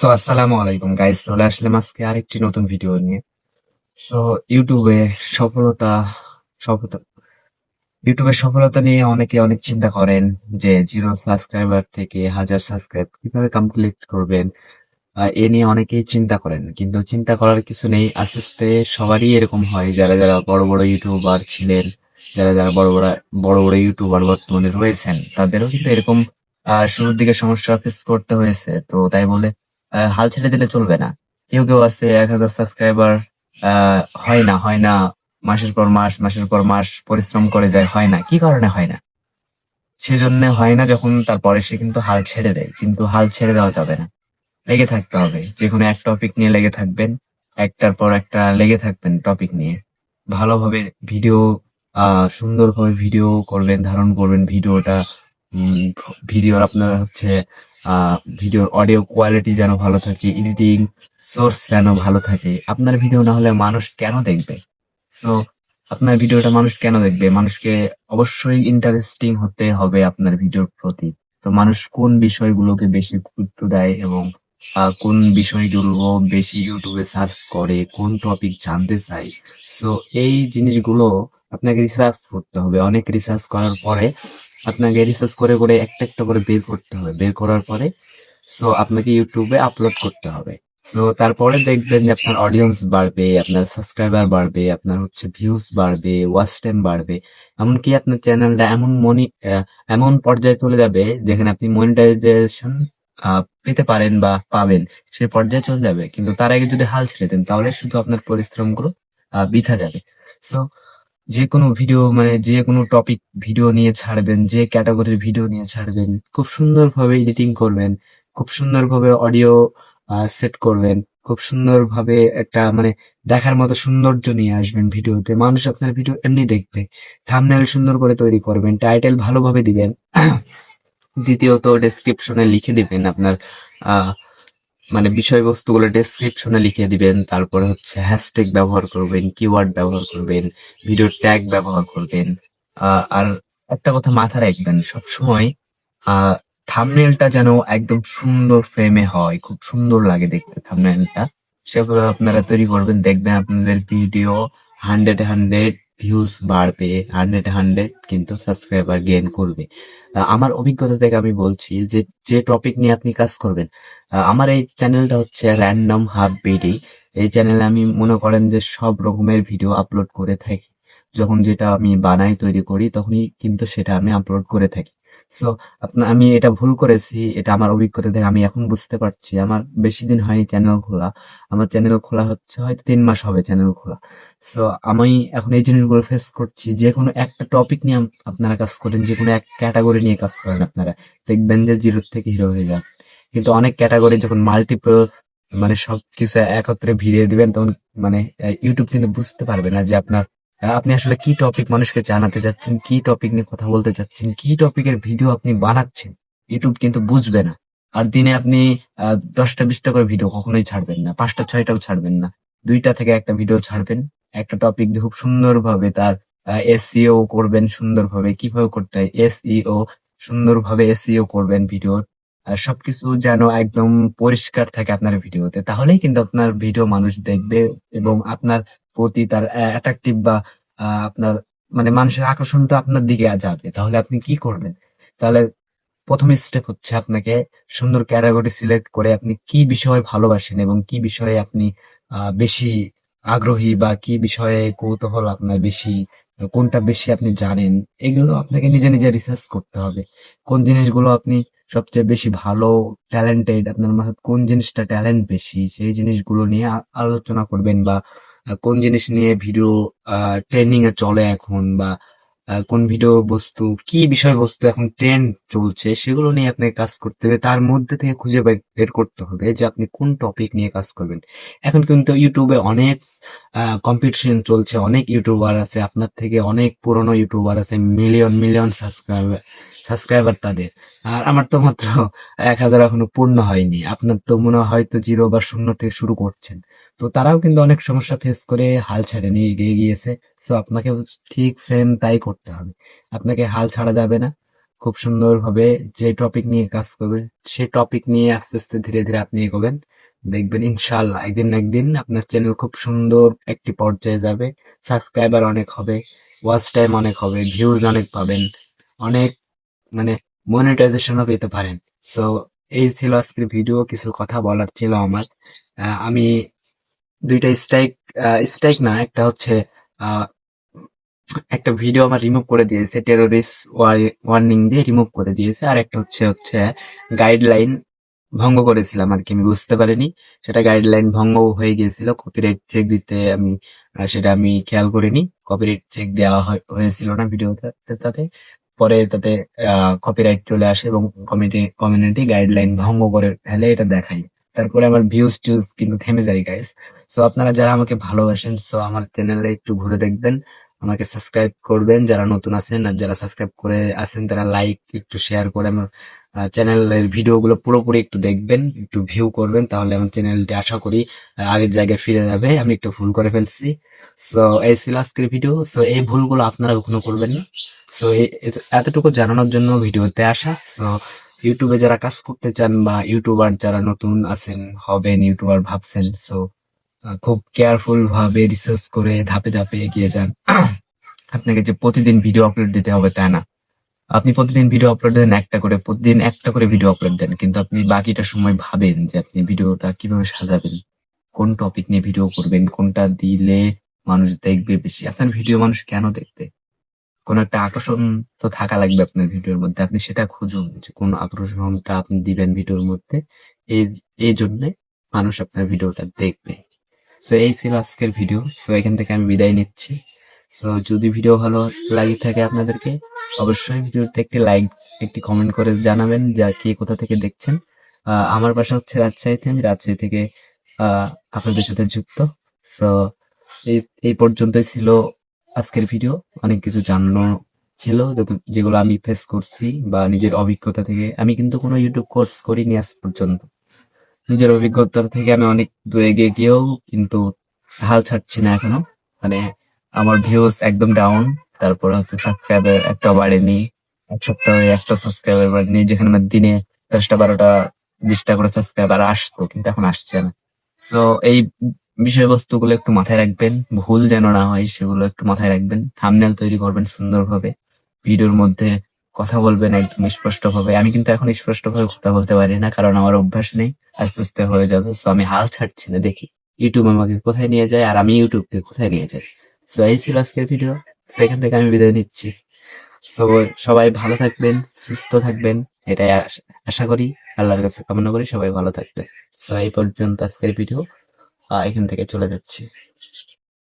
So আসসালামু আলাইকুম guys চলে আসলাম আজকে আরেকটি নতুন ভিডিও নিয়ে। সো ইউটিউবে সফলতা সফলতা ইউটিউবের সফলতা নিয়ে অনেকে অনেক চিন্তা করেন যে জিরো সাবস্ক্রাইবার থেকে হাজার সাবস্ক্রাইব কীভাবে কমপ্লিট করবেন? এ নিয়ে অনেকেই চিন্তা করেন, কিন্তু চিন্তা করার কিছু নেই। আস্তে আস্তে সবারই এরকম হয়, যারা যারা বড় বড় ইউটিউবার ছিলেন, যারা যারা বড় বড় বড় বড় ইউটিউবার বর্তমানে রয়েছেন, তাদেরও কিন্তু এরকম শুরুর দিকে সমস্যা ফেস করতে হয়েছে। তো তাই বলে হাল ছেড়ে দিলে চলবে না। কেউ কেউ আছে এক হাজার সাবস্ক্রাইবার হয় না হয় না, মাসের পর মাস, মাসের পর মাস পরিশ্রম করে যায়, হয় না। কি কারণে হয় না? সেজন্য হয় না যখন তারপরে সে কিন্তু হাল ছেড়ে দেয়, কিন্তু হাল ছেড়ে দেওয়া যাবে না। লেগে থাকতে হবে। যে কোনো এক টপিক নিয়ে লেগে থাকবেন, একটার পর একটা লেগে থাকবেন টপিক নিয়ে। ভালোভাবে ভিডিও সুন্দরভাবে ভিডিও করবেন, ধারণ করবেন ভিডিওটা ভিডিওর আপনার হচ্ছে ভিডিওর অডিও কোয়ালিটি যেন ভালো থাকে এডিটিং সোর্স যেন ভালো থাকে, আপনার ভিডিও না হলে মানুষ কেন দেখবে? সো আপনার ভিডিওটা মানুষ কেন দেখবে? মানুষকে অবশ্যই ইন্টারেস্টিং হতে হবে আপনার ভিডিওর প্রতি। তো মানুষ কোন বিষয়গুলোকে বেশি গুরুত্ব দেয় এবং কোন বিষয়গুলো বেশি ইউটিউবে সার্চ করে, কোন টপিক জানতে চায়? সো এই জিনিসগুলো আপনাকে রিসার্চ করতে হবে। অনেক রিসার্চ করার পরে আপনাকে রিসার্চ করে করে একটা একটা করে বের করতে হবে। বের করার পরে সো আপনাকে ইউটিউবে আপলোড করতে হবে। সো তারপরে দেখবেন যে আপনার অডিয়েন্স বাড়বে, আপনার সাবস্ক্রাইবার বাড়বে, আপনার হচ্ছে ভিউজ বাড়বে ওয়াচ টাইম বাড়বে। এমনকি আপনার চ্যানেলটা এমন মনি এমন পর্যায়ে চলে যাবে যেখানে আপনি মনিটাইজেশন পেতে পারেন বা পাবেন, সেই পর্যায়ে চলে যাবে। কিন্তু তার আগে যদি হাল ছেড়ে দেন, তাহলে শুধু আপনার পরিশ্রমগুলো বৃথা যাবে। সো যে কোনো ভিডিও মানে যে কোনো টপিক ভিডিও নিয়ে ছাড়বেন, যে ক্যাটাগরির ভিডিও নিয়ে ছাড়বেন, খুব সুন্দরভাবে এডিটিং করবেন, খুব সুন্দরভাবে অডিও সেট করবেন, খুব সুন্দরভাবে একটা মানে দেখার মতো সৌন্দর্য নিয়ে আসবেন ভিডিওতে মানুষ আপনার ভিডিও এমনি দেখবে। থাম্বনেল সুন্দর করে তৈরি করবেন টাইটেল ভালোভাবে দিবেন। দ্বিতীয়ত ডেসক্রিপশনে লিখে দিবেন আপনার আহ মানে বিষয়বস্তুগুলো ডেসক্রিপশনে লিখে দিবেন, তারপরে হচ্ছে হ্যাশট্যাগ ব্যবহার করবেন কিওয়ার্ড ব্যবহার করবেন ভিডিও ট্যাগ ব্যবহার করবেন। আর একটা কথা মাথায় রাখবেন, সবসময় আহ থাম্বনেলটা যেন একদম সুন্দর ফ্রেমে হয়, খুব সুন্দর লাগে দেখতে থাম্বনেলটা সেগুলো আপনারা তৈরি করবেন, দেখবেন আপনাদের ভিডিও হান্ড্রেড হান্ড্রেড ভিউজ বাড়বে হান্ড্রেড হান্ড্রেড কিন্তু সাবস্ক্রাইবার গেইন করবে। আমার অভিজ্ঞতা থেকে আমি বলছি যে যে টপিক নিয়ে আপনি কাজ করবেন আমার এই চ্যানেলটা হচ্ছে র্যান্ডম হাব বিডি এই চ্যানেলে আমি মনে করেন যে সব রকমের ভিডিও আপলোড করে থাকি। যখন যেটা আমি বানাই, তৈরি করি, তখনই কিন্তু সেটা আমি আপলোড করে থাকি। সো আপনার আমি এটা ভুল করেছি, এটা আমার অভিজ্ঞতা থেকে আমি এখন বুঝতে পারছি। আমার বেশি দিন হয়নি চ্যানেল খোলা। আমার চ্যানেল খোলা হচ্ছে হয়তো তিন মাস হবে চ্যানেল খোলা। সো আমি এখন এই জিনিসগুলো ফেস করছি। যে কোনো একটা টপিক নিয়ে আপনারা কাজ করেন, যে কোনো এক ক্যাটাগরি নিয়ে কাজ করেন আপনারা। দেখবেন যে জিরো থেকে হিরো হয়ে যান। কিন্তু অনেক ক্যাটাগরি যখন মাল্টিপল মানে সবকিছু একত্রে ভিড়িয়ে দিবেন, তখন মানে ইউটিউব কিন্তু বুঝতে পারবে না যে আপনার আপনি আসলে কি টপিক মানুষকে জানাতে যাচ্ছেন, কি টপিক নিয়ে কথা বলতে চাচ্ছেন কি টপিকের ভিডিও আপনি বানাচ্ছেন ইউটিউব কিন্তু বুঝবে না। আর দিনে আপনি দশটা বিশটা করে ভিডিও কখনোই ছাড়বেন না, পাঁচটা, ছয়টাও ছাড়বেন না। দুইটা থেকে একটা ভিডিও ছাড়বেন, একটা টপিক দিয়ে খুব সুন্দরভাবে তার এসইও করবেন সুন্দরভাবে। কীভাবে করতে হয়? এসইও সুন্দরভাবে এসইও করবেন ভিডিওর সবকিছু যেন একদম পরিষ্কার থাকে আপনার ভিডিওতে তাহলেই কিন্তু আপনার ভিডিও মানুষ দেখবে এবং আপনার প্রতি তার অ্যাট্রাকটিভ বা আপনার মানে মানুষের আকর্ষণটা আপনার দিকে যাবে। তাহলে আপনি কি করবেন? তাহলে প্রথম স্টেপ হচ্ছে আপনাকে সুন্দর ক্যাটাগরি সিলেক্ট করে আপনি কি বিষয়ে ভালোবাসেন এবং কি বিষয়ে আপনি বেশি আগ্রহী বা কি বিষয়ে কৌতূহল আপনার বেশি, কোনটা বেশি আপনি জানেন, এগুলো আপনাকে নিজে নিজে রিসার্চ করতে হবে। কোন জিনিসগুলো আপনি সবচেয়ে বেশি ভালো ট্যালেন্টেড আপনার মাথায় কোন জিনিসটা ট্যালেন্ট বেশি, সেই জিনিসগুলো নিয়ে আলোচনা করবেন বা কোন জিনিস নিয়ে ভিডিও ট্রেন্ডিং এ চলে এখন বা কোন ভিডিও বস্তু, কি বিষয়বস্তু এখন ট্রেন্ড চলছে, সেগুলো নিয়ে আপনাকে কাজ করতে হবে। তার মধ্যে থেকে খুঁজে বের করতে হবে যে আপনি কোন টপিক নিয়ে কাজ করবেন। এখন কিন্তু ইউটিউবে অনেক কম্পিটিশন চলছে, অনেক ইউটিউবার আছে, আপনার থেকে অনেক পুরনো ইউটিউবার আছে মিলিয়ন মিলিয়ন সাবস্ক্রাইবার সাবস্ক্রাইবার তাদের। আর আমার তো মাত্র এক হাজার এখনও পূর্ণ হয়নি, আপনার তো মনে হয় হয়তো জিরো বা শূন্য থেকে শুরু করছেন। তো তারাও কিন্তু অনেক সমস্যা ফেস করে হাল ছেড়ে নিয়ে এগিয়ে গিয়েছে। সো আপনাকে ঠিক সেম তাই করতে হবে। আপনাকে হাল ছাড়া যাবে না। খুব সুন্দরভাবে যে টপিক নিয়ে কাজ করবেন সেই টপিক নিয়ে আস্তে আস্তে ধীরে ধীরে আপনি এগোবেন। দেখবেন ইনশাল্লাহ একদিন না একদিন আপনার চ্যানেল খুব সুন্দর একটি পর্যায়ে যাবে। সাবস্ক্রাইবার অনেক হবে ওয়াচ টাইম অনেক হবে ভিউজ অনেক পাবেন। অনেক মানে মনিটাইজেশনও পেতে পারেন। সো এই ছিল আজকের ভিডিও কিছু কথা বলার ছিল আমার। আমি দুইটা স্ট্রাইক স্ট্রাইক না, একটা হচ্ছে একটা ভিডিও আমার রিমুভ করে দিয়েছে টেরোরিস্ট ওয়ার্নিং দিয়ে রিমুভ করে দিয়েছে, আর একটা হচ্ছে হচ্ছে গাইডলাইন ভঙ্গ করেছিলাম আর কি, আমি বুঝতে পারিনি। সেটা গাইডলাইন ভঙ্গ হয়ে গিয়েছিল কপিরাইট চেক দিতে আমি সেটা আমি খেয়াল করিনি কপিরাইট চেক দেওয়া হয়- হয়েছিল না ভিডিওতে তাতে। পরে তাতে কপিরাইট চলে আসে এবং কমিটি কমিউনিটি গাইডলাইন ভঙ্গ করে ফেলে, এটা দেখাই। তারপরে আমার ভিউজ টিউজ কিন্তু থেমে যায় গাইস সো আপনারা যারা আমাকে ভালোবাসেন সো আমার চ্যানেলে একটু ঘুরে দেখবেন, আমাকে সাবস্ক্রাইব করবেন। যারা নতুন আছেন আর যারা সাবস্ক্রাইব করে আছেন, তারা লাইক একটু শেয়ার করে আমার চ্যানেলের ভিডিওগুলো পুরোপুরি একটু দেখবেন, একটু ভিউ করবেন, তাহলে আমার চ্যানেলটি আশা করি আগের জায়গায় ফিরে যাবে। আমি একটু ভুল করে ফেলছি। সো এই ছিল আজকের ভিডিও সো এই ভুলগুলো আপনারা কখনো করবেন না। সো এতটুকু জানানোর জন্য ভিডিওতে আসা। সো ইউটিউবে যারা কাজ করতে চান বা ইউটিউবার যারা নতুন আছেন, হবেন ইউটিউবার ভাবছেন সো খুব কেয়ারফুল ভাবে রিসার্চ করে ধাপে ধাপে এগিয়ে যান। আপনাকে যে প্রতিদিন ভিডিও আপলোড দিতে হবে তা না। আপনি প্রতিদিন ভিডিও আপলোড দেন, একটা করে, প্রতিদিন একটা করে ভিডিও আপলোড দেন, কিন্তু আপনি বাকিটা সময় ভাবেন যে আপনি ভিডিওটা কীভাবে সাজাবেন, কোন টপিক নিয়ে ভিডিও করবেন, কোনটা দিলে মানুষ দেখবে বেশি। আপনার ভিডিও মানুষ কেন দেখবে? কোন একটা আকর্ষণ তো থাকা লাগবে আপনার ভিডিওর মধ্যে। আপনি সেটা খুঁজুন যে কোন আকর্ষণটা আপনি দিবেন ভিডিওর মধ্যে। এই এই জন্য মানুষ আপনার ভিডিওটা দেখবে। সো এই ছিল আজকের ভিডিও। সো এখান থেকে আমি বিদায় নিচ্ছি। সো যদি ভিডিও ভালো লাগে থাকে আপনাদেরকে, অবশ্যই ভিডিওতে একটি লাইক, একটি কমেন্ট করে জানাবেন যা কে কোথা থেকে দেখছেন। আমার বাসা হচ্ছে রাজশাহীতে। আমি রাজশাহী থেকে আপনাদের সাথে যুক্ত। সো এই এই পর্যন্তই ছিল আজকের ভিডিও অনেক কিছু জানানো ছিল যেগুলো- আমি ফেস করছি বা নিজের অভিজ্ঞতা থেকে। আমি কিন্তু কোনো ইউটিউব কোর্স করিনি আজ পর্যন্ত। নিজের অভিজ্ঞতা থেকে আমি অনেক দূরে এগিয়ে গিয়েও কিন্তু হাল ছাড়ছি না এখনও। মানে আমার ভিউজ একদম ডাউন তারপর হচ্ছে সাবস্ক্রাইবার একটা বাড়েনি। এক সপ্তাহে একটা সাবস্ক্রাইবার বাড়েনি, যেখানে আমার দিনে দশটা, বারোটা, বিশটা করে সাবস্ক্রাইবার আসতো, কিন্তু এখন আসছে না। সো এই বিষয়বস্তুগুলো একটু মাথায় রাখবেন, ভুল যেন না হয় সেগুলো একটু মাথায় রাখবেন থামনেল তৈরি করবেন সুন্দরভাবে, ভিডিওর মধ্যে কথা বলবেন একদম স্পষ্ট ভাবে আমি কিন্তু এখন স্পষ্ট ভাবে কথা বলতে পারি না, কারণ আমার অভ্যাস নেই, আস্তে আস্তে হয়ে যাবে সো আমি হাল ছাড়ছি না, দেখি। ইউটিউব আমাকে কোথায় নিয়ে যায় আর আমি ইউটিউবকে কোথায় নিয়ে যাই। সো এই ছিল আজকের ভিডিও সেখান থেকে আমি বিদায় নিচ্ছি। সো সবাই ভালো থাকবেন, সুস্থ থাকবেন, এটাই আশা করি, আল্লাহর কাছে কামনা করি সবাই ভালো থাকবেন। সো এই পর্যন্ত আজকের ভিডিও এখান থেকে চলে যাচ্ছি